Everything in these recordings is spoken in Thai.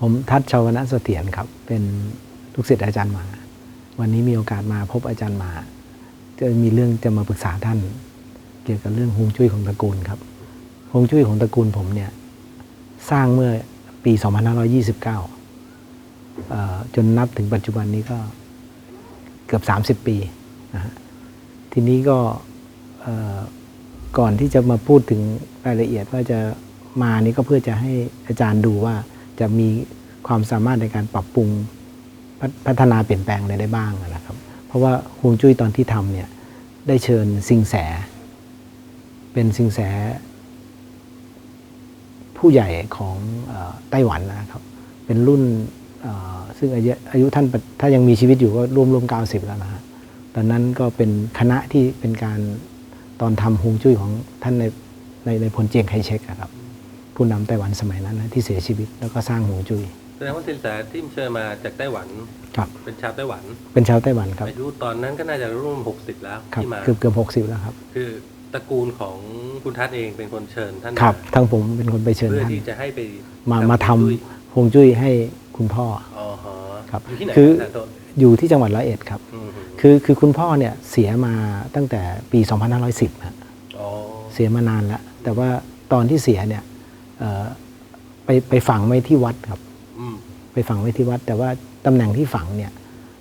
ผมทัศชาวนะเสถียรครับ เป็นลูกศิษย์อาจารย์มา วันนี้มีโอกาสมาพบอาจารย์มาจะมีเรื่องจะมาปรึกษาท่าน เกี่ยวกับเรื่องฮวงจุ้ยของตระกูลครับฮวงจุ้ยของตระกูลผมเนี่ยสร้างเมื่อปี 2529 จนนับถึงปัจจุบันนี้ก็เกือบ 30 ปีนะฮะทีนี้ก็ก่อนที่จะมาพูดถึงรายละเอียดว่าจะมานี่ก็เพื่อจะให้อาจารย์ดูว่าจะมี ความสามารถในการปรับปรุงพัฒพัฒนาเปลี่ยนแปลงอะไรได้บ้างนะครับ เพราะว่าฮวงจุ้ยตอนที่ทำเนี่ยได้เชิญสิงแส เป็นสิงแส ผู้ใหญ่ของอไต้หวันนะครับ เป็นรุ่นซึ่งอายุอายุท่านถ้ายังมีชีวิตอยู่ก็ร่วมรวมเก้าสิบแล้วนะฮะตอนนั้นก็เป็นคณะที่เป็นการตอนทำฮวงจุ้ยของท่านในในในพลเจียงไคเชกครับผู้นำไต้หวันสมัยนั้นนะที่เสียชีวิตแล้วก็สร้างฮวงจุ้ย ดงว่าสินแสที่เชิญมาจากไต้หวัน ครับ เป็นชาวไต้หวันเป็นชาวไต้หวันครับ อายุตอนนั้นก็น่าจะรุ่นหกสิบแล้วครับที่มา เกือบเกือบหกสิบแล้วครับ คือตระกูลของคุณทัศน์เองเป็นคนเชิญท่านครับมาทั้งผมเป็นคนไปเชิญเพื่อท่าน ที่จะให้ไปมามาทด้วยำฮวงจุ้ยให้คุณพ่อ อ๋อฮะครับอยู่ที่ไหนคือท่านโทษอยู่ที่จังหวัดร้อยเอ็ดครับมคือคือคุณพ่อเนี่ยเสียมาตั้งแต่ปี 2510ฮะอ๋อเสียมานานแล้ว แต่ว่าตอนที่เสียเนี่ยเอ่อไปไปฝังไว้ที่วัดครับอืม ไปฝังไว้ที่วัด แต่ว่าตำแหน่งที่ฝังเนี่ย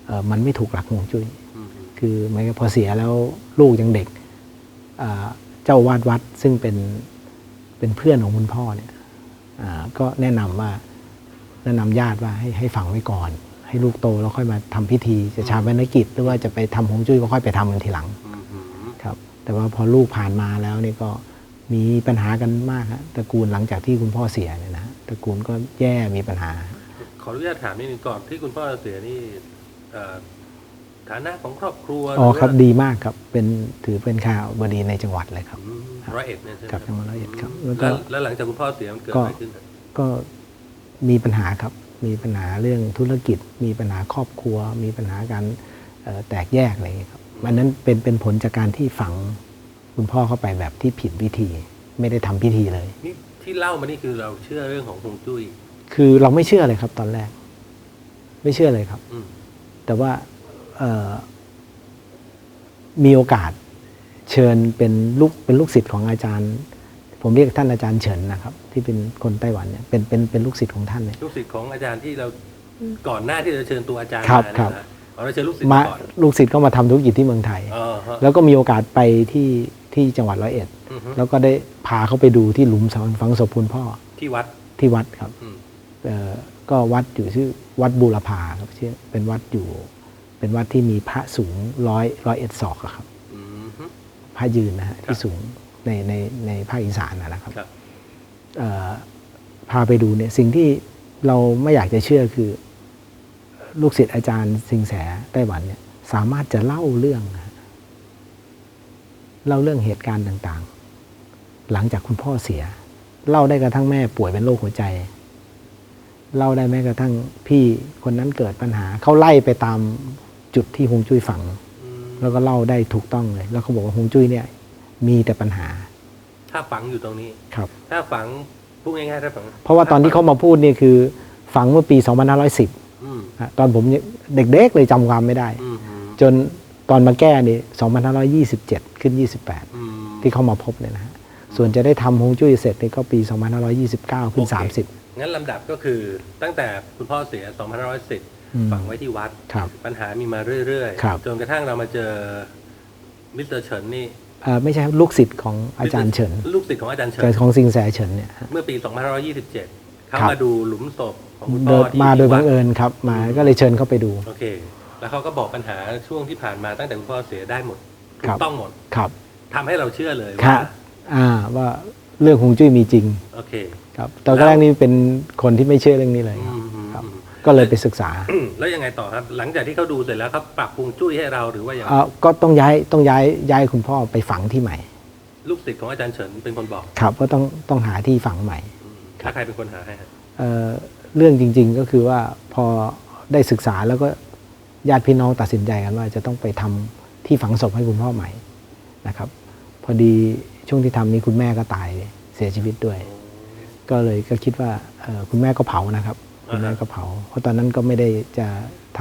เอ่อมันไม่ถูกหลักฮวงจุ้ยอืมคือเหมือนกับพอเสียแล้วลูกยังเด็กอ่าเจ้าวาดวัดซึ่งเป็นเป็นเพื่อนของคุณพ่อเนี่ยอ่าก็แนะนำว่าแนะนำญาติว่าให้ให้ฝังไว้ก่อน ให้ลูกโตแล้วค่อยมาทำพิธีจะชาปนกิจ หรือว่าจะไปทำฮวงจุ้ยก็ค่อยไปทำกันทีหลังอืมอืมครับ แต่ว่าพอลูกผ่านมาแล้วนี่ก็มีปัญหากันมากฮะตระกูลหลังจากที่คุณพ่อเสียเนี่ยนะฮะตระกูลก็แย่มีปัญหา ขออนุญาตถามนิดนึงก่อนที่คุณพ่อเสียนี่เอ่อฐานะของครอบครัวอ๋อหว่าครับดีมากครับ เป็นถือเป็นข่าวบดีในจังหวัดเลยครับอืมร้อยเอ็ดเนี่ยใช่ไหมครับจังหวัดร้อยเอ็ดครับแล้แล้วก็แล้วหลังจากคุณพ่อเสียมันเกิดก็อะไรขึ้นครับก็มีปัญหาครับ มีปัญหาเรื่องธุรกิจ มีปัญหาครอบครัว มีปัญหาการเอ่อแตกแยกอะไรอย่างเงี้ยครับอันนั้นเป็นเป็นผลจากการที่ฝังคุณพ่อเข้าไปแบบที่ผิดวิธี ไม่ได้ทำพิธีเลย นี่ที่เล่ามานี่คือเราเชื่อเรื่องของฮวงจุ้ย คือเราไม่เชื่อเลยครับ ตอนแรก ไม่เชื่อเลยครับอืมแต่ว่าเอ่อมีโอกาสเชิญเป็นลูกเป็นลูกศิษย์ของอาจารย์ ผมเรียกท่านอาจารย์เฉินนะครับ ที่เป็นคนไต้หวันเนี่ยเป็นเป็นเป็นลูกศิษย์ของท่านเนี่ยลูกศิษย์ของอาจารย์ที่เราก่อนหน้าที่จะเชิญตัวอาจารย์ครับมาครับเนี่ยนะอ๋อเราเชิญลูกศิษย์มาก่อนลูกศิษย์ก็มาทำธุรกิจที่เมืองไทยอ๋อฮะแล้วก็มีโอกาสไปที่ที่จังหวัดร้อยเอ็ดอือฮึแล้วก็ได้พาเขาไปดูที่หลุมฝังศพคุณพ่อที่วัดที่วัดครับอืมเอ่อ ก็วัดอยู่ชื่อวัดบูรพาครับชื่อเป็นวัดอยู่ เป็นวัดที่มีพระสูงร้อยร้อยเอ็ดศอกอะครับอืมฮึพระยืนนะฮะครับที่สูงในในในภาคอีสานนะนะครับครับเอ่อพาไปดูเนี่ยสิ่งที่เราไม่อยากจะเชื่อคือ ลูกศิษย์อาจารย์สิงแสไต้หวันเนี่ยสามารถจะเล่าเรื่องนะฮะเล่าเรื่องเหตุการณ์ต่างๆ หลังจากคุณพ่อเสีย เล่าได้กระทั่งแม่ป่วยเป็นโรคหัวใจ เล่าได้แม้กระทั่งพี่คนนั้นเกิดปัญหา เขาไล่ไปตามจุดที่ฮวงจุ้ยฝังอืมแล้วก็เล่าได้ถูกต้องเลย แล้วเขาบอกว่าฮวงจุ้ยเนี่ย มีแต่ปัญหา ถ้าฝังอยู่ตรงนี้ครับ ถ้าฝังพูดง่ายๆถ้าฝัง เพราะว่าตอนที่เขามาพูดนี่คือ ฝังเมื่อปี 2510อืมฮะตอนผมยังเด็กๆเลยจำความไม่ได้อืมอืมจนตอนมาแก้นี่2527 ขึ้น 28อืมที่เขามาพบเนี่ยนะฮะส่วนจะได้ทำฮวงจุ้ยเสร็จนี่ก็ปี 2529 ขึ้นโอเค30 งั้นลำดับก็คือตั้งแต่คุณพ่อเสียอืม2510 ฝังไว้ที่วัด ครับ ปัญหามีมาเรื่อยครับจนกระทั่งเรามาเจอมิสเตอร์เฉินนี่เอ่อไม่ใช่ครับลูกศิษย์ของอาจารย์เฉินลูกศิษย์ของอาจารย์เฉินแต่ของสิงแสเฉินเนี่ยฮะ เมื่อปี 2527 เขาครับ มาดูหลุมศพของคุณพ่เดิอนที่มาโดยที่บัวังเอิญครับมาก็เลยเชิญเข้าไปดู โอเค แล้วเขาก็บอกปัญหาช่วงที่ผ่านมาตั้งแต่คุณพ่อเสียได้หมดถูครักบ ต้องหมดครับทำให้เราเชื่อเลยครัว่าบอ่าว่าเรื่องฮวงจุ้ยมีจริง โอเค ครับตอนแรกนี่เป็นคนที่ไม่เชื่อเรื่องนี้เลยครับอืมอืมครับอืมก็เลยไปศึกษาแล้วยังไงต่อครับ หลังจากที่เขาดูเสร็จแล้วเขาปรับปรุงจุ้ยให้เราหรือว่าอย่างเอ่อก็ต้องย้ายต้องย้ายย้ายคุณพ่อไปฝังที่ใหม่ ลูกศิษย์ของอาจารย์เฉินเป็นคนบอกครับ ก็ต้องต้องหาที่ฝังใหม่อืมถ้าใครเป็นคนหาให้ฮะเอ่อเรื่องจริง ๆก็คือว่าพอได้ศึกษาแล้วก็ญาติพี่น้องตัดสินใจกันว่าจะต้องไปทำที่ฝังศพให้คุณพ่อใหม่นะครับ พอดีช่วงที่ทำนี้คุณแม่ก็ตายเสียชีวิตด้วย ก็เลยก็คิดว่าเอ่อคุณแม่ก็เผานะครับ คุณแม่ก็เผา เพราะตอนนั้นก็ไม่ได้จะท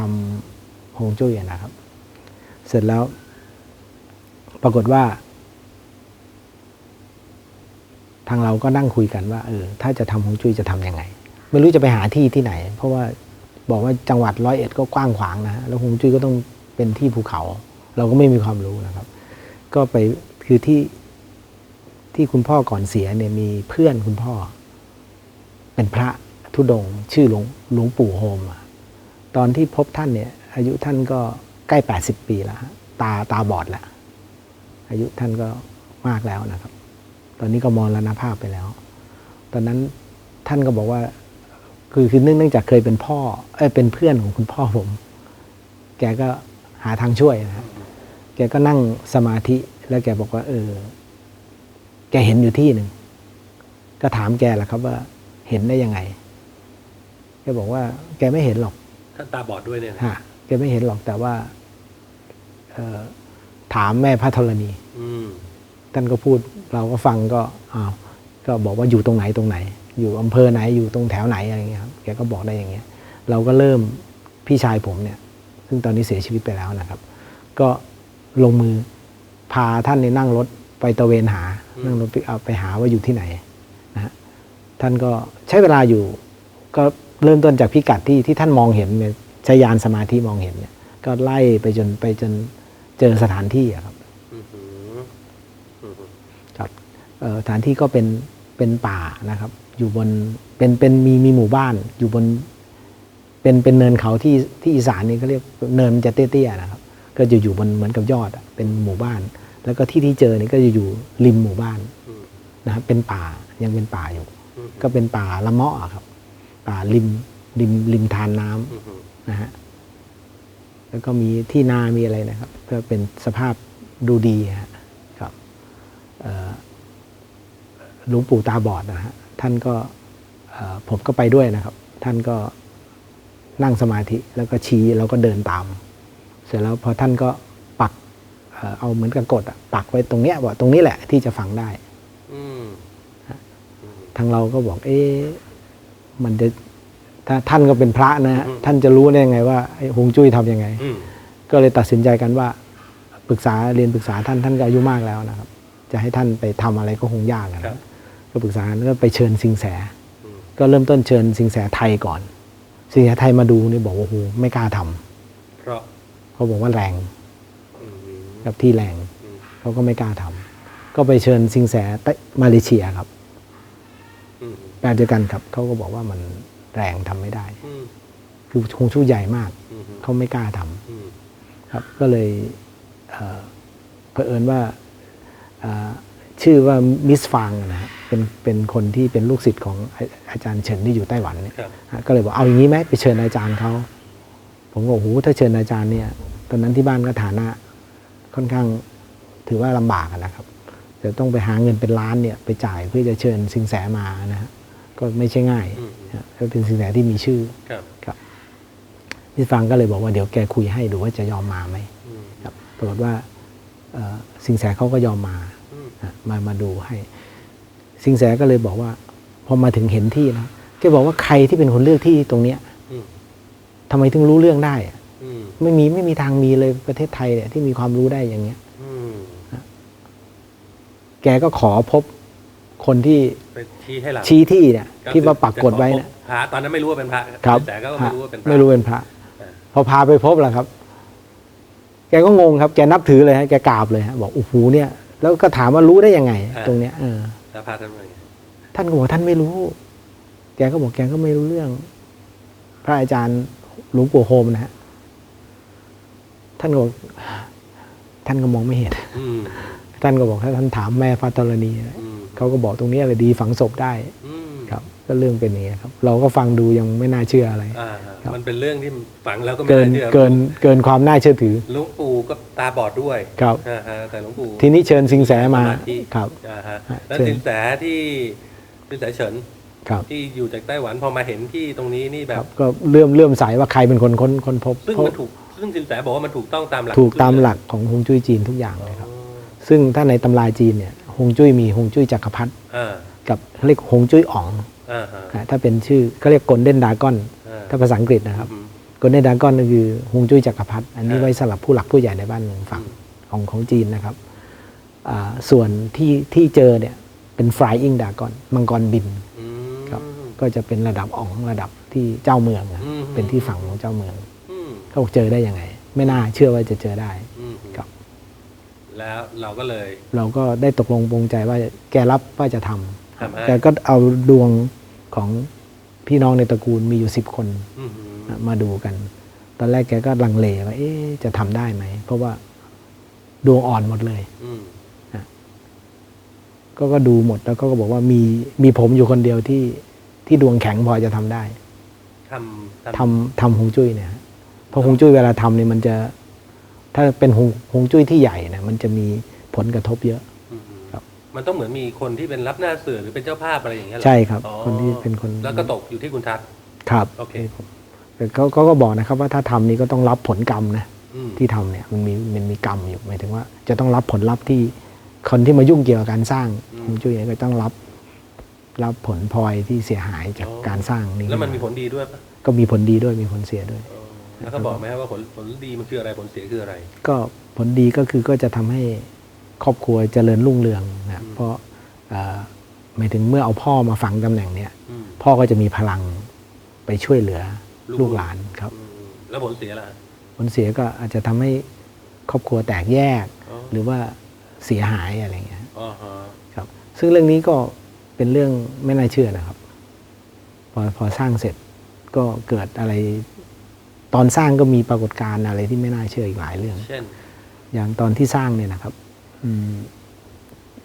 ำฮวงจุ้ยอะนะครับ เสร็จแล้ว ปรากฏว่า ทางเราก็นั่งคุยกันว่าเออถ้าจะทำฮวงจุ้ยจะทำยังไง ไม่รู้จะไปหาที่ที่ไหน เพราะว่าบอกว่าจังหวัดร้อยเอ็ดก็กว้างขวางนะฮะแล้วฮวงจุ้ยก็ต้องเป็นที่ภูเขา เราก็ไม่มีความรู้นะครับ ก็ไปคือที่ที่คุณพ่อก่อนเสียเนี่ยมีเพื่อนคุณพ่อ เป็นพระธุดงชื่อหลวงหลวงปู่โฮม ตอนที่พบท่านเนี่ยอายุท่านก็ใกล้แปดสิบปีแล้วตาตาบอดแล้ว อายุท่านก็มากแล้วนะครับ ตอนนี้ก็มรณภาพไปแล้ว ตอนนั้นท่านก็บอกว่า คือคือเนื่องเนื่องจากเคยเป็นพ่อเอ้ยเป็นเพื่อนของคุณพ่อผม แกก็หาทางช่วยนะแกก็นั่งสมาธิแล้วแกบอกว่า เออ แกเห็นอยู่ที่หนึ่งก็ถามแกแหละครับว่า เห็นได้ยังไงแกบอกว่า แกไม่เห็นหรอกท่านตาบอดด้วยเนี่ยนะฮะแกไม่เห็นหรอกแต่ว่าเอ่อถามแม่พระธรณีอืมท่านก็พูดเราก็ฟังก็อ้าวก็บอกว่าอยู่ตรงไหนตรงไหน อยู่อำเภอไหนอยู่ตรงแถวไหนอะไรเงี้ยครับแกก็บอกได้อย่างเงี้ย เราก็เริ่มพี่ชายผมเนี่ย ซึ่งตอนนี้เสียชีวิตไปแล้วนะครับ ก็ลงมือพาท่านในยนั่งรถไปตระเวนหา นั่งรถปิกอัพไปหาว่าอยู่ที่ไหนนะฮะ ท่านก็ใช้เวลาอยู่ ก็เริ่มต้นจากพิกัดที่ที่ท่านมองเห็นเนี่ยใช้ยานสมาธิมองเห็นเนี่ย ก็ไล่ไปจนไปจนเจอสถานที่อะครับอือหืออือหือครับเอ่อสถานที่ก็เป็นเป็นป่านะครับ อยู่บนเป็นเป็นมีมีหมู่บ้านอยู่บน เป็นเป็นเนินเขาที่ที่อีสานนี่ก็เรียกเนินมันจะเตี้ยๆนะครับ ก็จะอยู่บนเหมือนกับยอดอะเป็นหมู่บ้าน แล้วก็ที่ที่เจอนี่ก็จะอยู่ริมหมู่บ้านอืมนะครับเป็นป่ายังเป็นป่าอยู่อืม ก็เป็นป่าละเมาะอะครับ ป่าริมริมริมทานน้ำอือหือนะฮะแล้วก็มีที่นา มีอะไรนะครับ ก็เป็นสภาพดูดีฮะครับเอ่อหลวงปู่ตาบอดนะฮะท่านก็เอ่อผมก็ไปด้วยนะครับ ท่านก็นั่งสมาธิแล้วก็ชี้แล้วก็เดินตาม เสร็จแล้วพอท่านก็ปักเอ่อเอาเหมือนกับกดอะปักไว้ตรงเนี้ยว่าตรงนี้แหละที่จะฝังได้อืม ทางเราก็บอก เอ๊ะมันจะถ้าท่านก็เป็นพระนะฮะท่านจะรู้ได้ยังไงว่าไอ้ฮวงจุ้ยทำยังไง อืมก็เลยตัดสินใจกันว่าปรึกษาเรียนปรึกษาท่านท่านก็อายุมากแล้วนะครับ จะให้ท่านไปทำอะไรก็คงยากอะครันะบ ก็ปรึกษาก็ไปเชิญสิงแส อืมก็เริ่มต้นเชิญสิงแสไทยก่อน สิงแสไทยมาดูนี่บอกว่าโอ้โหไม่กล้าทำเพราะเขาบอกว่าแรงอืม กับที่แรงอืม เขาก็ไม่กล้าทำก็ไปเชิญสิงแสไต้มาเลเซียครับอืม แบบเดียวกันครับเขาก็บอกว่ามันแรงทำไม่ได้อืมคือคงชู้ใหญ่มากอืมเขาไม่กล้าทำอืมครับก็เลยเอ่อเผอิญว่าอ่าชื่อว่ามิสฟางนะฮะเป็นเป็นคนที่เป็นลูกศิษย์ของอาอาจารย์เฉินที่อยู่ไต้หวันเนี่ยครับฮะก็เลยบอกเอาอย่างนี้ไหมไปเชิญอาจารย์เขาผมก็บอกโอ้โหถ้าเชิญอาจารย์เนี่ย ตอนนั้นที่บ้านก็ฐานะค่อนข้างถือว่าลำบากอะนะครับจะต้องไปหาเงินเป็นล้านเนี่ยไปจ่ายเพื่อจะเชิญสิงแสมานะฮะ ก็ไม่ใช่ง่ายอืมนะฮะก็เป็นสิงแสที่มีชื่อครับครับมิสฟางก็เลยบอกว่าเดี๋ยวแกคุยให้ดูว่าจะยอมมาไหมอืมครับปรากฏว่าเอ่อสิงแสเขาก็ยอมมาอืมนะมามาดูให้ สิงแสก็เลยบอกว่า พอมาถึงเห็นที่นะแกบอกว่าใครที่เป็นคนเลือกที่ตรงเนี้ยอืมทำไมถึงรู้เรื่องได้อะอืมไม่มีไม่มีทางมีเลยประเทศไทยเนี่ยที่มีความรู้ได้อย่างเงี้ยอืมแกก็ขอพบคนที่ ไปชี้ให้หลังชี้ที่เนี่ยก็ที่คือว่าปักกดไว้เนี่ยจะขอพบพระตอนนั้นไม่รู้ว่าเป็นพระครับแต่ก็ไม่รู้ว่าเป็นพระไม่รู้เป็นพระอ่าพอพาไปพบแล้วครับ แกก็งงครับ แกนับถือเลยฮะแกกราบเลยฮะบอกโอ้โหเนี่ย แล้วก็ถามว่ารู้ได้ยังไง ตรงเนี้ยเออแล้วพระท่านว่าไงท่านก็บอกท่านไม่รู้ แกก็บอกแกก็ไม่รู้เรื่อง พระอาจารย์หลวงปู่โฮมนะฮะท่านก็บอกท่านก็มองไม่เห็นอืมท่านก็บอกถ้าท่านถามแม่พระธรณีอืม เขาก็บอกตรงนี้อะไรดีฝังศพได้อืมครับ ก็เรื่องเป็นอย่างนี้ครับ เราก็ฟังดูยังไม่น่าเชื่ออะไร อ่าครับมันเป็นเรื่องที่ฝังแล้วก็ไม่เกินน่าเชื่อเกินเกินความน่าเชื่อถือหลวงปู่ก็ตาบอดด้วยครับ อ่าฮะแต่หลวงปู่ทีนี้เชิญสิงแสมาสธิครับ อ่าฮะฮะแล้วเชิญ สินแสที่สินแสเฉินครับที่อยู่จากไต้หวันพอมาเห็นที่ตรงนี้นี่แบครับบ ก็เลื่อมเลื่อมใสว่าใครเป็นคนค้นค้นพบซึ่งเพราะมันถูกซึ่งสินแสบอกว่ามันถูกต้องตามหลักถูกตามหลักของฮวงจุ้ยจีนทุกอย่างเลยครับอ๋อซึ่งถ้าในตำราจีนเนี่ย ฮวงจุ้ยมีฮวงจุ้ยจักรพรรดิอ่ากับเรียกฮวงจุ้ยอ๋องอ่าฮะอะถ้าเป็นชื่อเขาเรียก golden dragon อ่าถ้าภาษาอังกฤษนะครับอืม golden dragon ก็คือฮวงจุ้ยจักรพรรดิอันนี้อ่าไว้สำหรับผู้หลักผู้ใหญ่ในบ้านเมืองฝั่งอืมของของจีนนะครับอ่าส่วนที่ที่เจอเนี่ยเป็น flying dragon มังกรบินอืมครับก็จะเป็นระดับอ่องระดับที่เจ้าเมืองอะอืมเป็นที่ฝั่งของเจ้าเมืองอืมเขาบอกเจอได้ยังไง ไม่น่าเชื่อว่าจะเจอได้อืมครับ แล้วเราก็เลยเราก็ได้ตกลงปรงใจว่าแกรับว่าจะทำทำให้แกก็เอาดวงของพี่น้องในตระกูลมีอยู่สิบคนอืมนะมาดูกัน ตอนแรกแกก็ลังเลว่าเอ๊ะจะทำได้ไหม เพราะว่าดวงอ่อนหมดเลย อืมก็ก็ดูหมดแล้วก็บอกว่ามีมีผมอยู่คนเดียวที่ที่ดวงแข็งพอจะทำได้ทำทำทำฮวงจุ้ยเนี่ยฮะเพราะฮวงจุ้ยเวลาทำเนี่ยมันจะ ถ้าเป็นฮวงฮวงจุ้ยที่ใหญ่เนี่ยมันจะมีผลกระทบเยอะอืมครับมันต้องเหมือนมีคนที่เป็นรับหน้าเสือหรือเป็นเจ้าภาพอะไรอย่างเงี้ยเหรอใช่ครับอ๋อคนที่เป็นคน แล้วก็ตกอยู่ที่คุณทัศน์ ครับโอเค แต่เขาเขาก็บอกนะครับว่าถ้าทำนี่ก็ต้องรับผลกรรมนะอืมที่ทำเนี่ยมันมีมันมีกรรมอยู่หมายถึงว่า จะต้องรับผลลัพธ์ที่คนที่มายุ่งเกี่ยวกับการสร้างฮวงจุ้ยเนี่ยก็ต้องรับ รับผลพลอยที่เสียหายจากการสร้างนี้แล้วมันมีผลดีด้วยปะก็มีผลดีด้วยมีผลเสียด้วยเออ แล้วเขาบอกไหมครับว่าผลผลดีมันคืออะไรผลเสียคืออะไร ก็ผลดีก็คือก็จะทำให้ครอบครัวเจริญรุ่งเรืองนะเพราะเอ่อหมายถึงเมื่อเอาพ่อมาฝังตำแหน่งเนี่ยอืมพ่อก็จะมีพลังไปช่วยเหลือลูกลูกหลานครับอืมแล้วผลเสียล่ะผลเสียก็อาจจะทำให้ครอบครัวแตกแยกอ๋อหรือว่าเสียหายอะไรเงี้ยอ๋อฮะครับ ซึ่งเรื่องนี้ก็เป็นเรื่องไม่น่าเชื่อนะครับ พอพอสร้างเสร็จก็เกิดอะไร ตอนสร้างก็มีปรากฏการณ์อะไรที่ไม่น่าเชื่ออีกหลายเรื่อง เช่น อย่างตอนที่สร้างเนี่ยนะครับอม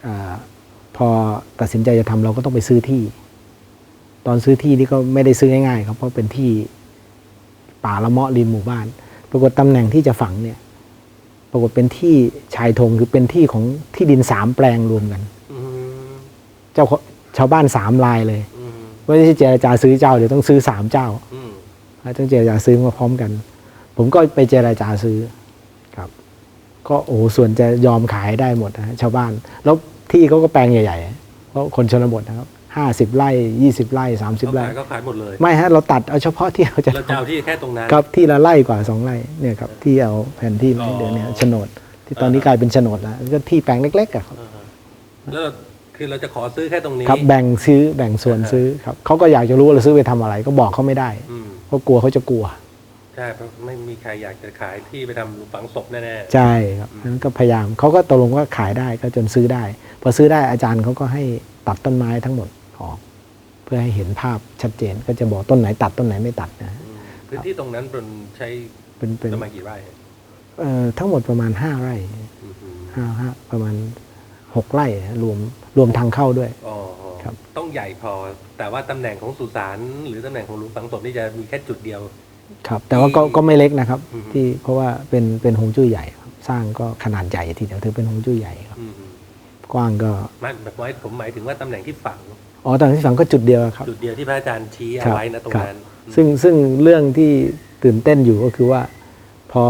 อาพอตัดสินใจจะทำเราก็ต้องไปซื้อที่ ตอนซื้อที่นี่ก็ไม่ได้ซื้อง่ายๆครับเพราะเป็นที่ป่าละเมาะริมหมู่บ้าน ปรากฏตำแหน่งที่จะฝังเนี่ย ปรากฏเป็นที่ชายธงคือเป็นที่ของที่ดินสามแปลงรวมกัน อืมเจ้าชาวบ้านสามรายเลย อืมไม่ได้เจรจาซื้อเจ้าเดี๋ยวต้องซื้อสามเจ้า อืม ต้องเจรจาซื้อมาพร้อมกัน ผมก็ไปเจรจาซื้อครับ ก็โอ้โหส่วนจะยอมขายได้หมดนะฮะชาวบ้าน แล้วที่เขาก็แปลงใหญ่ๆเพราะคนชนบทนะครับห้าสิบไร่ยี่สิบไร่สามสิบเขาไร่ขายก็ขายหมดเลย ไม่ฮะเราตัดเอาเฉพาะที่เราจะเราจะเอาที่แค่ตรงนั้นครับที่ละไร่กว่าสองไร่เนี่ยครับที่เอาแผนที่มาอ๋ให้อเดือนเนี่ยโฉนด ที่ตอนนี้กลายเป็นโฉนดแล้วก็ที่แปลงเล็กๆอะครับอ่าฮะแล้วเราคือเราจะขอซื้อแค่ตรงนี้ครับแบ่งซื้อแบ่งส่วนอ่าฮะซื้อครับเขาก็อยากจะรู้ว่าเราซื้อไปทำอะไรก็บอกเขาไม่ได้อืมเพ ราะกลัวเขาจะกลัว ใช่เพราะไม่มีใครอยากจะขายที่ไปทำฝังศพแน่ใช่ครับนั้นก็พยายามเขาก็ตกลงว่าขายได้ก็จนซื้อได้ พอซื้อได้อาจารย์เขาก็ให้ตัดต้นไม้ทั้งหมดออกเพื่อให้เห็นภาพชัดเจนก็จะบอกต้นไหนตัดต้นไหนไม่ตัดนะฮะๆอืมพื้นที่ตรงนั้นเป็นใช้เป็นเป็นประมาณกี่ไร่เอ่อทั้งหมดประมาณห้าไร่อืมห้าห้าประมาณหกไร่ฮะรวมรวมทางเข้าด้วย อ๋อครับ ต้องใหญ่พอ แต่ว่าตำแหน่งของสุสานหรือตำแหน่งของหลุมฝังศพนี่จะมีแค่จุดเดียว ครับ แต่ว่าก็ที่ก็ไม่เล็กนะครับ อือฮึที่เพราะว่าเป็นเป็นหงจุ้ยใหญ่ครับสร้างก็ขนาดใหญ่ทีเดียวถือเป็นหงจุ้ยใหญ่ครับอืมกว้างก็ไม่แบบว่าผมหมายถึงว่าตำแหน่งที่ฝัง อ๋อตอนที่ฝังก็จุดเดียวครับ จุดเดียวที่พระอาจารย์ชี้คเอารับไว้นะตรงครับนั้นซึ่งซึ่งเรื่องที่ตื่นเต้นอยู่ก็คือว่าพอ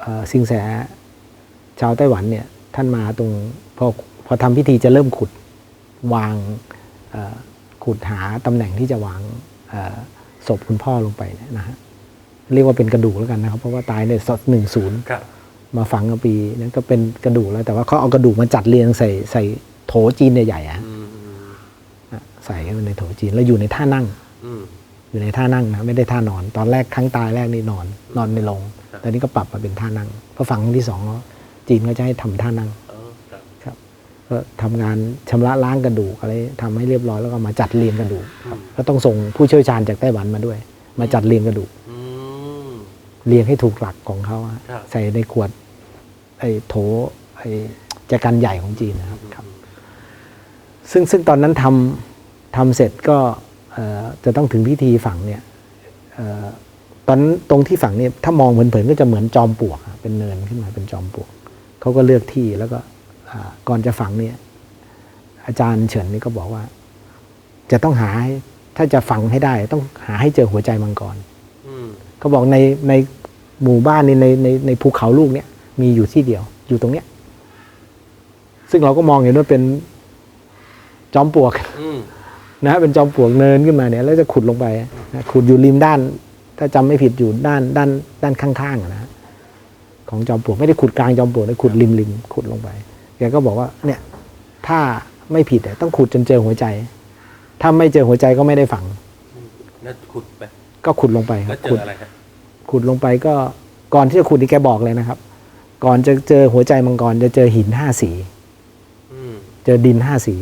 เอ่อสิงแสชาวไต้หวันเนี่ยท่านมาตรงพอพอทำพิธีจะเริ่มขุดวางเอ่อ ขุดหาตำแหน่งที่จะวางเอ่อศพคุณพ่อลงไปเนี่ยนะฮะเรียกว่าเป็นกระดูกแล้วกันนะครับ เพราะว่าตายในศหนึ่งศูนย์ครับมาฝังกับปีนั้นก็เป็นกระดูกแล้วแต่ว่าเขาเอากระดูกมาจัดเรียงใส่ใส่โถจีนใหญ่ๆอะอืมอืมอะใส่เข้าไปในโถจีนแล้วอยู่ในท่านั่งอืมอยู่ในท่านั่งนะไม่ได้ท่านอน ตอนแรกครั้งตายแรกนี่นอน นอนในโรงครับตอนนี้ก็ปรับมาเป็นท่านั่งพอฝังครั้งที่สองแล้วจีนก็จะให้ทำท่านั่งอ๋อครับครับ ก็ทำงานชำระล้างกระดูกอะไรทำให้เรียบร้อยแล้วก็มาจัดเรียงกระดูกครับก็ต้องส่งผู้เชี่ยวชาญจากไต้หวันมาด้วย มาจัดเรียงกระดูกอืม เรียงให้ถูกหลักของเขาอะครับ ใส่ในขวดไอ้โถไอ้แจกันใหญ่ของจีนนะครับครับ ซึ่งซึ่งตอนนั้นทำทำเสร็จก็เอ่อจะต้องถึงพิธีฝังเนี่ยเออตอนนั้นตรงที่ฝังเนี่ยถ้ามองเผินๆก็จะเหมือนจอมปลวกอะเป็นเนินขึ้นมาเป็นจอมปลวกเขาก็เลือกที่แล้วก็อ่า ก่อนจะฝังเนี่ยอาจารย์เฉินนี่ก็บอกว่า จะต้องหาให้ถ้าจะฝังให้ได้ ต้องหาให้เจอหัวใจมังกรอืมเขาบอกในในหมู่บ้านในในในในภูเขาลูกเนี่ย มีอยู่ที่เดียว อยู่ตรงเนี้ย ซึ่งเราก็มองเห็นว่าเป็นจอมปลวกอืมนะฮะเป็นจอมปลวกเนินขึ้นมาเนี่ย แล้วจะขุดลงไปนะขุดอยู่ริมด้าน ถ้าจำไม่ผิดอยู่ด้านด้านด้านข้างๆอะนะฮะของจอมปลวกไม่ได้ขุดกลางจอมปลวกนะขุดริมริมขุดลงไป แกก็บอกว่าเนี่ยถ้าไม่ผิดเนี่ยต้องขุดจนเจอหัวใจ ถ้าไม่เจอหัวใจก็ไม่ได้ฝัง แล้วขุดไป ก็ขุดลงไปคแล้รัวบเจขุอดอะไรครับขุดลงไปก็ก่อนที่จะขุดนี่แกบอกเลยนะครับ ก่อนจะเจอหัวใจมังกรจะเจอหินห้าสีอืมเจอดินห้าสี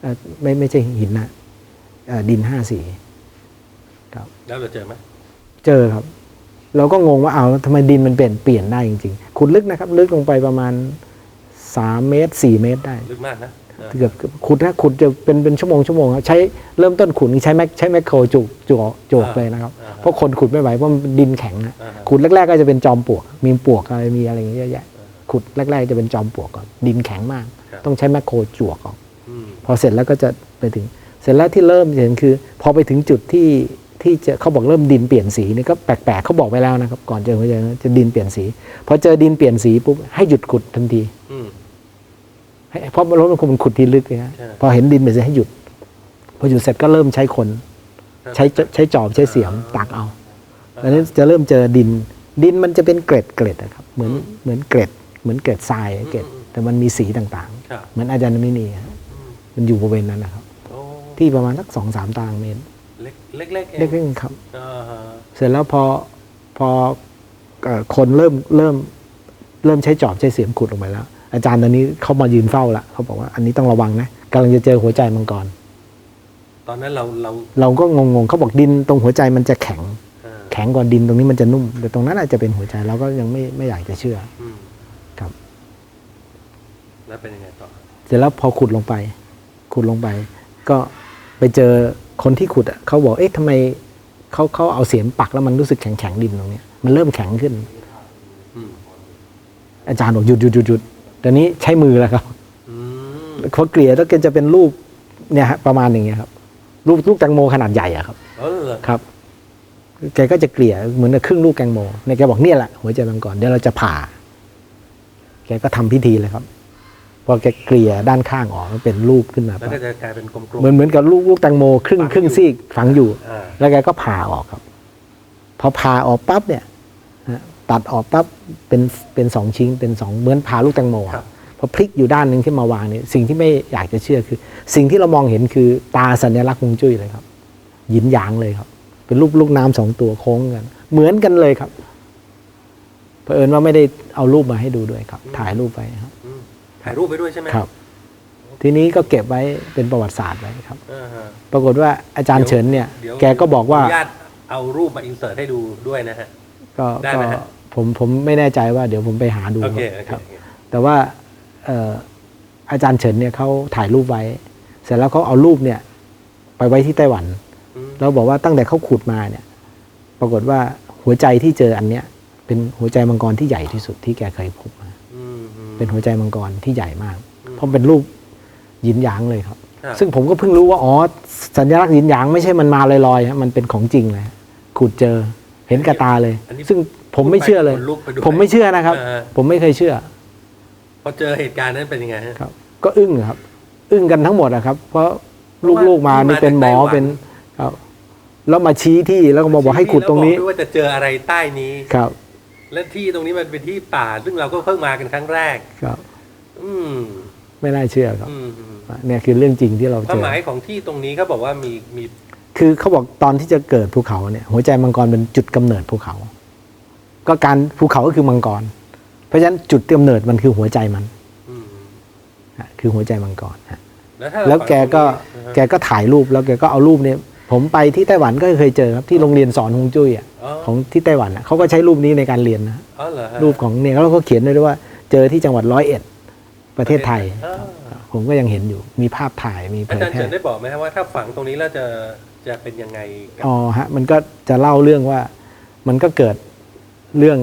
เอ่อไม่ไม่ใช่หินนะเอ่อดินห้าสีครับแล้วเราเจอไหมเจอครับ เราก็งงว่าเอาทำไมดินมันเปลี่ยนเปลี่ยนได้จริงๆขุดลึกนะครับ ลึกลงไปประมาณ สามเมตรสี่เมตรได้ ลึกมากนะเออเกือบเกือบขุดนะขุดจะเป็นเป็นชั่วโมงชั่วโมงครับใช้เริ่มต้นขุดนี่ใช้แมคใช้แมคโครจุกจุกจุกเลยนะครับอ่าเพราะคนขุดไม่ไหวเพราะมันดินแข็งนะอ่าฮะขุดแรก ๆ ก็จะเป็นจอมปลวก มีปลวกอะไรมีอะไรอย่างเงี้ยเยอะแยะขุดแรก ๆ จะเป็นจอมปลวกก่อนดินแข็งมากครับต้องใช้แมคโครจวกออกอืมพอเสร็จแล้วก็จะไปถึง เสร็จแล้วที่เริ่มเห็นคือ พอไปถึงจุดที่ที่จะเขาบอกเริ่มดินเปลี่ยนสีนี่ก็แปลกๆเขาบอกไว้แล้วนะครับ ก่อนเจอหัวใจนะจะดินเปลี่ยนสีพอเจอดินเปลี่ยนสีปุ๊บให้หยุดขุดทันทีอืมให้ เพราะรถมันคงมันขุดทีลึกเลยฮะใช่พอเห็นดินเปลี่ยนสีให้หยุด พอหยุดเสร็จก็เริ่มใช้คน ใช้ใช้จอบใช้เสียมตักเอาอันนี้จะเริ่มเจอดิน ดินมันจะเป็นเกล็ดเกล็ดนะครับ เหมือนเหมือนเกล็ด เหมือนเกล็ดทรายเกล็ด แต่มันมีสีต่างครับๆเหมือนอาจารย์มินีฮะอืมมันอยู่บริเวณนั้นนะครับโอ้ที่ประมาณสักสองสามตารางเมตรเล็กเล็กเล็กเองเล็กๆครับอ่าฮะเสร็จแล้วพอพอเอ่อคนเริ่มเริ่มเริ่มใช้จอบใช้เสียมขุดลงไปแล้ว อาจารย์ตอนนี้เขามายืนเฝ้าละเขาบอกว่าอันนี้ต้องระวังนะกำลังจะเจอหัวใจมังกร ตอนนั้นเราเราเราก็งงๆเขาบอกดินตรงหัวใจมันจะแข็งเอ่อแข็งกว่าดินตรงนี้มันจะนุ่ม แต่ตรงนั้นอาจจะเป็นหัวใจเราก็ยังไม่ไม่อยากจะเชื่ออืมครับ แล้วเป็นยังไงต่อเสร็จแล้วพอขุดลงไป ขุดลงไป ก็ไปเจอคนที่ขุดอะเขาบอกเอ๊ะทำไมเขาเขาเอาเสียมปักแล้วมันรู้สึกแข็งแข็งๆดินตรงเนี้ยมันเริ่มแข็งขึ้นอืมอาจารย์บอกหยุดหยุดหยุดหยุด ตอนนี้ใช้มือแล้วครับอืมเขาเกลี่ยแล้วก็จะเป็นรูปเนี่ยฮะประมาณอย่างเงี้ยครับ รูปลูกแตงโมขนาดใหญ่อะครับเออครับแกก็จะเกลี่ยเหมือนกับครึ่งลูกแตงโมเนี่ยแกบอกเนี่ยแหละหัวใจมังกรเดี๋ยวเราจะผ่า แกก็ทำพิธีเลยครับพอแกเกลี่ยด้านข้างออกมันเป็นรูปขึ้นมาแล้วก็จะกลายเป็นกลมๆเหมือนเหมือนกับลูกลูกแตงโม ครึ่งฝังอยู่ครึ่งซีกฝังอยู่อ่าแล้วแกก็ผ่าออกครับ พอผ่าออกปั๊บเนี่ยนะ ตัดออกปั๊บเป็นเป็นสองชิ้นเป็นสองเหมือนผ่าลูกแตงโมอะครับพอพลิกอยู่ด้านหนึ่งขึ้นมาวางเนี่ยสิ่งที่ไม่อยากจะเชื่อคือ สิ่งที่เรามองเห็นคือตาสัญลักษณ์ฮวงจุ้ยเลยครับหยินหยางเลยครับ เป็นรูปลูกน้ำสองตัวโค้งกันเหมือนกันเลยครับเผอิญว่าไม่ได้เอารูปมาให้ดูด้วยครับ ถ่ายรูปไปครับอืมถ่ายรูปไปด้วยใช่ไหมครับ ทีนี้ก็เก็บไว้เป็นประวัติศาสตร์ไว้ครับอ่าฮะปรากฏว่าอาจารย์เฉินเนี่ยดี๋วแกก็บอกว่าขนุญาตเอารูปมาอินเสิร์ตให้ดูด้วยนะฮะก็ได้ก็ไหมฮะ ผมผมไม่แน่ใจว่าเดี๋ยวผมไปหาดูโอเคโอเคครับ โอเคแต่ว่าเอ่ออาจารย์เฉินเนี่ยเขาถ่ายรูปไว้ เสร็จแล้วเขาเอารูปเนี่ย ไปไว้ที่ไต้หวัน อืมแล้วบอกว่าตั้งแต่เขาขุดมาเนี่ย ปรากฏว่าหัวใจที่เจออันเนี้ย เป็นหัวใจมังกรที่ใหญ่ที่สุดที่แกเคยพบมา อืมอืม เป็นหัวใจมังกรที่ใหญ่มากอืมเพราะเป็นรูปหยินหยางเลยครับ ครับ ซึ่งผมก็เพิ่งรู้ว่า อ๋อ สัญลักษณ์หยินหยางไม่ใช่มันมาลอยๆฮะมันเป็นของจริงเลยฮะขุดเจอ เห็นกับตาเลย อันนี้ซึ่ง ผมไม่เชื่อเลยขนลุกไปด้วยผมไม่เชื่อนะครับเออผมไม่เคยเชื่อ พอเจอเหตุการณ์นั้นเป็นยังไงฮะ ครับก็อึ้งครับ อึ้งกันทั้งหมดนะครับ เพราะลูกๆมานี่เป็นหมอมาจากไต้หวัน เป็นครับ แล้วมาชี้ที่แล้วก็มาบอกให้ขุดตรงนี้ แล้วบอกด้วยว่าจะเจออะไรใต้นี้ ครับ และที่ตรงนี้มันเป็นที่ป่า ซึ่งเราก็เพิ่งมากันครั้งแรก ครับ อืมไม่น่าเชื่อครับอืมอืมเนี่ยคือเรื่องจริงที่เราคเจวามอหมายของที่ตรงนี้เขาบอกว่ามีมีคือเขาบอกตอนที่จะเกิดภูเขาเนี่ย หัวใจมังกรเป็นจุดกำเนิดภูเขา ก็การภูเขาก็คือมังกร เพราะฉะนั้นจุดกำเนิดมันคือหัวใจมันอืมฮะคือหัวใจมังกรฮะแล้วถ้าเราแล้วแกก็ฟังตรงนี้แกก็ถ่ายรูปแล้วแกก็เอารูปเนี่ยผมไปที่ไต้หวันก็เคยเจอครับที่โรงเรียนสอนฮวงจุ้ยอะอ๋อของที่ไต้หวันอะเขาก็ใช้รูปนี้ในการเรียนนะอ๋อเหรอฮะรูปของเนี่ยแล้วก็เขียนไว้ด้วยว่าเจอที่จังหวัดร้อยเอ็ดประเทศไทยอ๋อผมก็ยังเห็นอยู่มีภาพถ่ายมีเผอายจารย์แพร่เฉินได้บอกไหมครับว่าถ้าฝังตรงนี้แล้วจะจะเป็นยังไงกับอ๋อฮะมันก็จะเล่าเรื่องว่ามันก็เกิด เรื่อง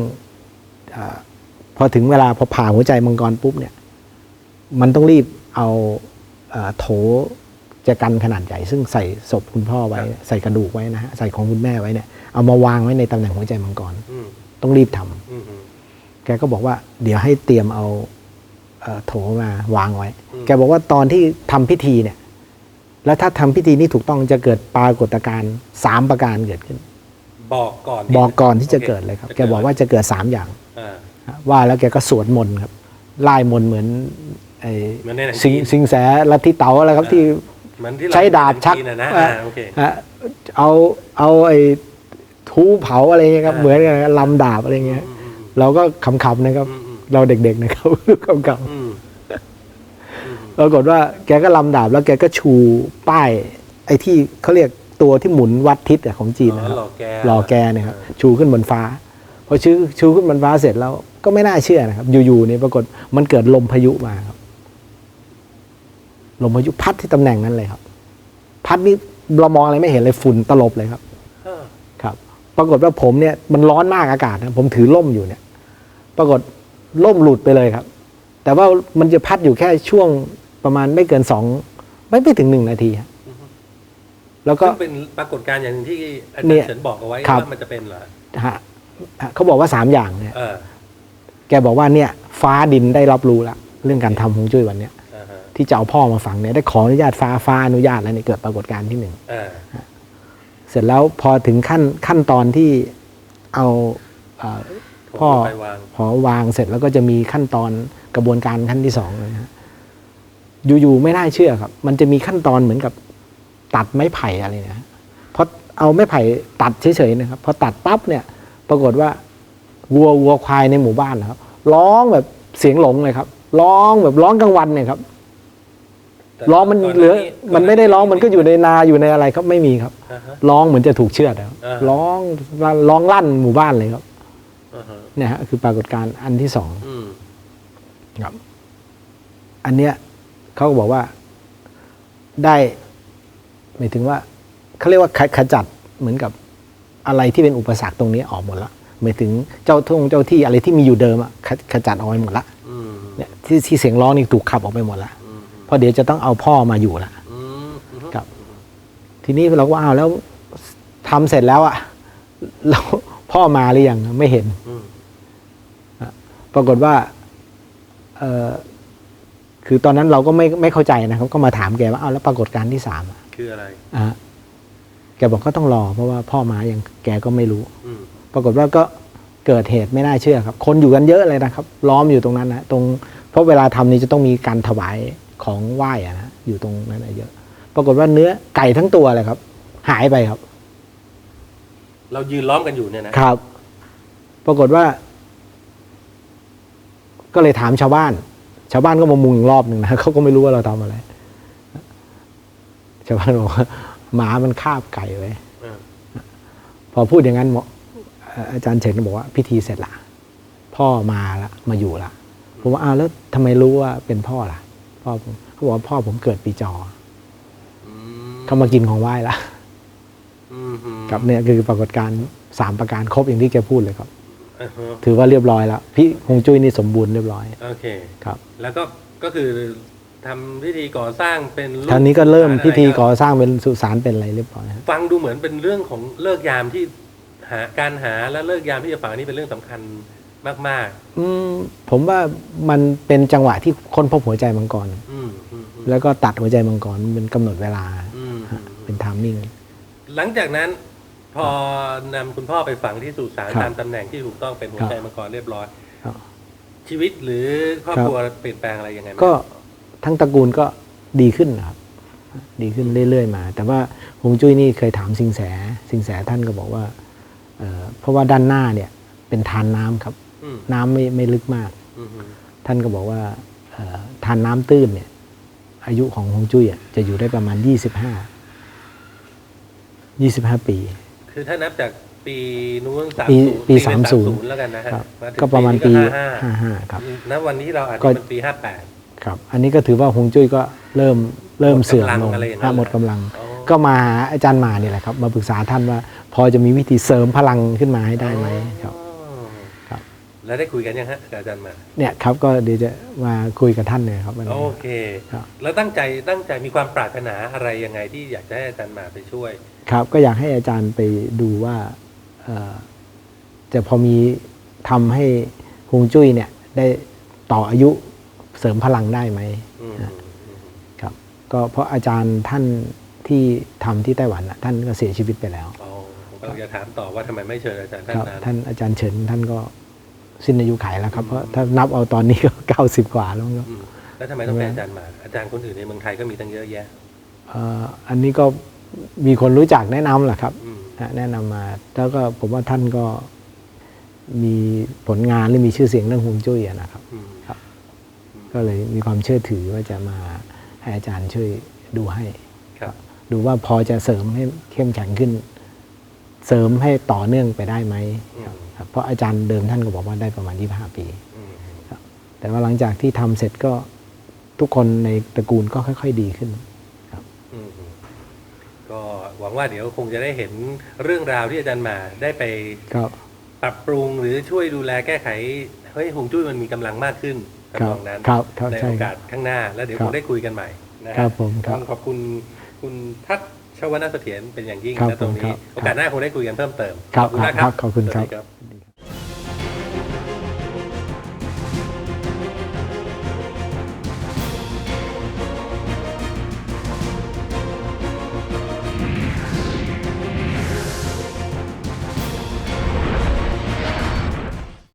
อาพอถึงเวลาพอผ่าหัวใจมังกรปุ๊บเนี่ย มันต้องรีบเอาอาโถจะกันขนาดใหญ่ ซึ่งใส่ศพคุณพ่อไว้ ใส่กระดูกไว้นะฮะใส่ของคุณแม่ไว้เนี่ยเอามาวางไว้ในตำแหน่งหัวใจมังกรอืมต้องรีบทำอืมอืมแกก็บอกว่า เดี๋ยวให้เตรียมเอาเอ่อโถมาวางไว้อืมแกบอกว่าตอนที่ทำพิธีเนี่ย แล้วถ้าทำพิธีนี้ถูกต้องจะเกิดปรากฏการณ์สามประการเกิดขึ้น บอกก่อนบอกก่อนที่จะโคเกิดเลยครับจะแกบอกว่าจะเกิดสามอย่างอ่าว่าแล้วแกก็สวดมนต์ครับไล่มนต์เหมือนไอ้เหมือนในหนังสิงจีนสิงแสลัทธิเต๋าอะไรครับที่เหมือนที่เรใช้ดาบชักเห็นในหนังจีนนะนะอ่าอ่าโอเคฮะเอาเอาไอ้ทูเผาอะไรเงี้ยครับอ่าเหมือนกันลำดาบอะไรเงี้ยอืมอืมเราก็ขำๆนะครับอืมอืมเราเด็กๆนะครับขำอืมอืมๆปรากฏว่าแกก็ลำดาบแล้วแกก็ชูป้าย ไอ้ที่เขาเรียก ตัวที่หมุนวัดทิศอะของจีนนะคอ๋รัอบหล่อแกรอแกเนี่ยครับชูขึ้นบนฟ้าพอชูชูขึ้นบนฟ้าเสร็จแล้วก็ไม่น่าเชื่อนะครับ อยู่ๆเนี่ยปรากฏมันเกิดลมพายุมาครับ ลมพายุพัดที่ตำแหน่งนั้นเลยครับ พัดนี่เรามองอะไรไม่เห็นเลยฝุ่นตลบเลยครับเออครับ ปรากฏว่าผมเนี่ยมันร้อนมากอากาศนะผมถือร่มอยู่เนี่ย ปรากฏร่มหลุดไปเลยครับ แต่ว่ามันจะพัดอยู่แค่ช่วงประมาณไม่เกินสองไม่ไม่ถึงหนึ่งนาทีครับ แล้วก็ซึ่งเป็นปรากฏการณ์อย่างหนึ่งที่อาจารเนี่ยย์เฉินบอกเอาไว้ครับ ว่ามันจะเป็นเหรอฮะฮะเขาบอกว่าสามอย่างเนี่ยเออแกบอกว่าเนี่ยฟ้าดินได้รับรู้ละเรื่องการทำฮวงจุ้ยวันเนี้ยอ่าฮะที่จะเอาพ่อมาฝังเนี่ยได้ขออนุญาตฟ้าฟ้าอนุญาตแล้วเนี่ยเกิดปรากฏการณ์ที่หนึ่งอ่าเสร็จแล้วพอถึงขั้นขั้นตอนที่เอาเออพ่อ ไปวางพอวางเสร็จแล้วก็จะมีขั้นตอนกระบวนการขั้นที่สองเลยฮะอยู่ๆไม่น่าเชื่อครับ มันจะมีขั้นตอนเหมือนกับ ตัดไม้ไผ่อะไรเนะฮะพอเอาไม้ไผ่ตัดเฉยๆนะครับพอตัดปั๊บเนี่ยปรากฏว่าวัววัวควายในหมู่บ้านนะครับ ร้องแบบเสียงหลงเลยครับ ร้องแบบร้องกลางวันเนี่ยครับแต่ร้องมันก่เหลือก่มันไม่ได้ร้องมันก็อยู่ในนาอยู่ในอะไรครับไม่มีครับอ่าฮะร้องเหมือนจะถูกเชือดนะครับอ่าร้องร้องลั่นหมู่บ้านเลยครับอ่าฮะเนี่ยฮะคือปรากฏการณ์อันที่สองอืมครับ อันเนี้ยเขาก็บอกว่าได้ห มายถึงว่าเขาเรียกว่าขขจัดเหมือนกับอะไรที่เป็นอุปสรรคตรงนี้ออกหมดละหมายถึงเจ้าทงเจ้าที่อะไรที่มีอยู่เดิมอะขขจัดออกไปหมดละเนี่ยที่ที่เสียงร้องนี่ถูกขับออกไปหมดละเพราะเดี๋ยวจะต้องเอาพ่อมาอยู่ละครับ ทีนี้เราก็เอาแล้วทำเสร็จแล้วอะแล้วพ่อมาหรือยังไม่เห็นปรากฏว่าเออคือตอนนั้นเราก็ไม่ไม่เข้าใจนะครับ ก็มาถามแกว่าเอาแล้วปรากฏการณ์ที่สามอะ คืออะไร อะแกบอกก็ต้องรอ เพราะว่าพ่อมายังแกก็ไม่รู้ อืมปรากฏว่าก็เกิดเหตุไม่น่าเชื่อครับ คนอยู่กันเยอะเลยนะครับ ล้อมอยู่ตรงนั้นนะตรงเพราะเวลาทำนี่จะต้องมีการถวายของไหว้อะนะอยู่ตรงนั้นนะเยอะ ปรากฏว่าเนื้อไก่ทั้งตัวเลยครับ หายไปครับ เรายืนล้อมกันอยู่เนี่ยนะครับ ปรากฏว่า ก็เลยถามชาวบ้าน ชาวบ้านก็มามุงอีกรอบหนึ่งนะ เขาก็ไม่รู้ว่าเราทำอะไรชาวบ้านบอกว่าหมามันคาบไก่ไว้เออพอพูดอย่างนั้นหมอเอ่ออาจารย์เฉินก็บอกว่าพิธีเสร็จละพ่อมาละมาอยู่ละผมว่าอ้าวแล้วทำไมรู้ว่าเป็นพ่อล่ะ พ่อผมเขาบอกว่าพ่อผมเกิดปีจออืมเขามากินของไหว้ละอืมอืมครับเนี่ยคือปรากฏการณ์สามประการครบอย่างที่แกพูดเลยครับอ่าฮะถือว่าเรียบร้อยแล้วพี่ฮวงจุ้ยนี่สมบูรณ์เรียบร้อยโอเคครับ แล้วก็ก็คือ ทำพิธีก่อสร้างเป็นรูปท่าวนี้ก็เริ่มอะไรพิธีก็ก่อสร้างเป็นสุสานเป็นอะไรเรียบร้อยครับฟังดูเหมือนเป็นเรื่องของเลิกยามที่หาการหาและเลิกยามที่จะฝังนี่เป็นเรื่องสำคัญมาก อืมผมว่ามันเป็นจังหวะที่ค้นพบหัวใจมังกร ๆ อืมอืมอืมแล้วก็ตัดหัวใจมังกรเป็นกำหนดเวลาอืมฮะเป็นทามมิ่ง หลังจากนั้น พอนำคุณพ่อไปฝังที่สุสานครับตามตำแหน่งที่ถูกต้องเป็นหัวใจมังกรเรียบร้อย ครับชีวิตหรือครอบครับ ครัวเปลี่ยนแปลงอะไรยังไงไหมก็ ทั้งตระกูลก็ดีขึ้นนะครับ ดีขึ้นเรื่อย ๆ มา แต่ว่าฮวงจุ้ยนี่เคยถามสิงแส สิงแสท่านก็บอกว่าเอ่อเพราะว่าด้านหน้าเนี่ย เป็นทานน้ำครับอืมน้ำไม่ไม่ลึกมากอืมอืมท่านก็บอกว่าเอ่อทานน้ำตื้นเนี่ย อายุของฮวงจุ้ยอะจะอยู่ได้ประมาณยี่สิบห้ายี่สิบห้าปี คือถ้านับจากปีนู้นสามปีศูนย์ปีเป็นสามศูนย์30แล้วกันนะฮะครับมาถึงก็ประมาณปีนี้ก็ห้าห้าห้าห้าครับณวันนี้เราอาจก็จะเป็นปีห้าแปด ครับ อันนี้ก็ถือว่าฮวงจุ้ยก็เริ่มเริ่มหมดกำลังเสื่อมลงอะไรอย่างนั้นฮะหมดกำลังอ๋อก็มาหาอาจารย์มาเนี่ยแหละครับ มาปรึกษาท่านว่า พอจะมีวิธีเสริมพลังขึ้นมาให้ได้ไหมครับอ๋อครับ แล้วได้คุยกันยังฮะกับอาจารย์มา เนี่ยครับก็เดี๋ยวจะมาคุยกับท่านเลยครับวันนี้โอเค ครับ แล้วตั้งใจตั้งใจมีความปรารถนาอะไรยังไงที่อยากจะให้อาจารย์มาไปช่วย ครับก็อยากให้อาจารย์ไปดูว่าเอ่อจะพอมีทำให้ฮวงจุ้ยเนี่ยได้ต่ออายุ เสริมพลังได้ไหมอืมครับก็เพราะอาจารย์ท่านที่ทำที่ไต้หวันน่ะท่านก็เสียชีวิตไปแล้วอ๋อผมกำลังจะถามต่อว่าทำไมไม่เชิญอาจารย์ท่าคนรับนั้นท่านอาจารย์เฉินท่านก็สิ้นอายุขัยแล้วครับเพราะถ้านับเอาตอนนี้ก็90กว่าแล้วครับอืมแล้วทำไมต้องเป็นอาจารย์หมาอาจารย์คนอื่นในเมืองไทยก็มีตั้งเยอะแยะเอ่ออันนี้ก็มีคนรู้จักแนะนำแหละครับอืมฮะแนะนำมาแล้วก็ผมว่าท่านก็มีผลงานหรือมีชื่อเสียงเรื่องฮวงจุ้ยอะนะครับอืมครับ ก็เลยมีความเชื่อถือว่าจะมาให้อาจารย์ช่วยดูให้ครับดูว่าพอจะเสริมให้เข้มแข็งขึ้น เสริมให้ต่อเนื่องไปได้ไหมครับครับเพราะอาจารย์เดิมท่านก็บอกว่าได้ประมาณ 25 ปีอืมแต่ว่าหลังจากที่ทำเสร็จก็ทุกคนในตระกูลก็ค่อย ๆ ดีขึ้นอืมก็หวังว่าเดี๋ยวคงจะได้เห็นเรื่องราวที่อาจารย์หมาได้ไปก็ปรับปรุงหรือช่วยดูแลแก้ไขเฮ้ยหงจุ้ยมันมีกำลังมากขึ้นครับ ทำนองนั้นครับครับในใช่โอกาสข้างหน้า แล้วเดี๋ยวครัคบงได้คุยกันใหม่นะฮะครับผมครับต้องขอบคุณคุณทัศน์ชวนเสถียรเป็นอย่างยิ่งครับนะตรงผมครันี้บโอกาสหน้าคงได้คุยกันเพิ่มเติมครับขอบคุณมากคครัรับบขอบคุณครับสวัสดี